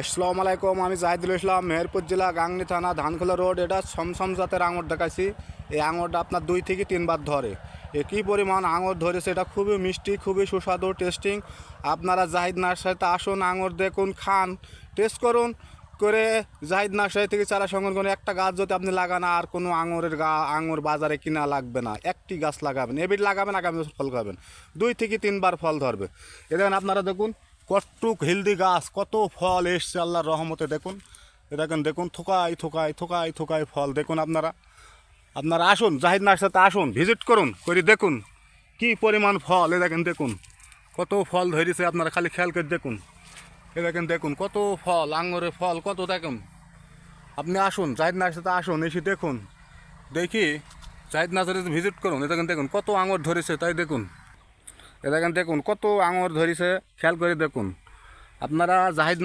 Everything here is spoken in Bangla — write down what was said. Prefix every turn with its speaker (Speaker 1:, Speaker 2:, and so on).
Speaker 1: আসসালামু আলাইকুম, আমি জাহিদুল ইসলাম, মেহেরপুর জেলা, গাংনি থানা, ধানখোলা রোড। এটা সমসম জাতের আঙুর দেখাইছি। এই আঙুরটা আপনার দুই থেকে তিনবার ধরে। এ কী পরিমাণ আঙুর ধরেছে এটা খুবই মিষ্টি, খুবই সুস্বাদু টেস্টিং আপনারা জাহিদ নার্সারিতে আসুন, আঙুর দেখুন, খান টেস্ট করুন। করে জাহিদ নার্সারি থেকে চারা সংগ্রহ করে একটা গাছ যদি আপনি লাগান, আর কোনো আঙুরের গা, আঙুর বাজারে কিনা লাগবে না। একটি গাছ লাগাবেন, এবিট লাগাবেন, আগামী বছর ফল খাবেন। দুই থেকে তিনবার ফল ধরবে। এ দেখেন আপনারা দেখুন কটুক হেলদি গাছ, কত ফল এসছে আল্লাহর রহমতে, দেখুন। দেখেন, দেখুন থোকাই থোকাই থোকাই থোকাই ফল, দেখুন আপনারা। আপনারা আসুন, জাহিদ নার্সারিতে আসুন ভিজিট করুন, করে দেখুন কি পরিমাণ ফল, এ দেখেন, দেখুন। কত ফল ধরেছে আপনারা, খালি খেয়াল করে দেখুন। এ দেখেন, দেখুন, কত ফল, আঙুরের ফল, কত দেখুন। আপনি আসুন, জাহিদ নার্সারিতে আসুন, এসে দেখুন। দেখি, জাহিদ নার্সারিতে ভিজিট করুন, এ দেখেন, দেখুন, কত আঙুর ধরেছে, তাই দেখুন। এ দেখেন দেখুন কত আঙর ধরিছে খেয়াল করে দেখুন। আপনারা জাহিদ